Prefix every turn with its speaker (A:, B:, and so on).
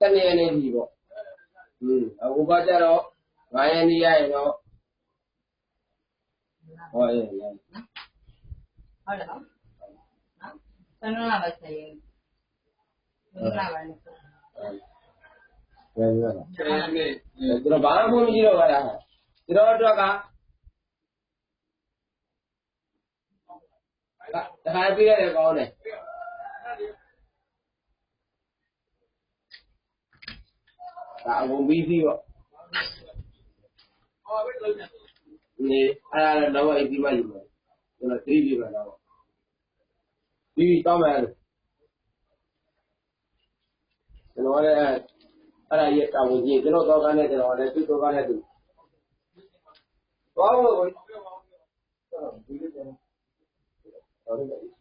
A: တနေ့ရက်နေ့ကြီးပေါ့อืมအခုကကြတော့9ရက်နေ့ရရင်တော့ဟောရင်လည်း
B: ဟုတ်တယ်နော်နော်ဆန္ဒလာပါစေရင်ဘယ်လာပါလဲ
A: ဘယ်လိုလဲ
C: ဆယ်နှစ်
A: သူတို့ဘာမှမကြည့်တော့ပါလားသူတို့အတွက်ကတခါပြရတယ်ကောင်းတယ် ဒါအကုန်ပြီးပြီပေါ့
C: ဟောပဲလုံးနေ
A: နေအဲ့ဒါတော့အိမ်ပြီးမှယူမယ်ကျွန်တော်3ပြီးမှတော့ပြီးတောင်းမယ်ကျွန်တော်လည်းအဲ့ဒါရဲ့တာဝန်ကြီးကျွန်တော်တော့ကနေကျွန်တော်လည်းသူ့တော့ကနေသူသွားလို့ကိုဒီလိုကျွန်တော်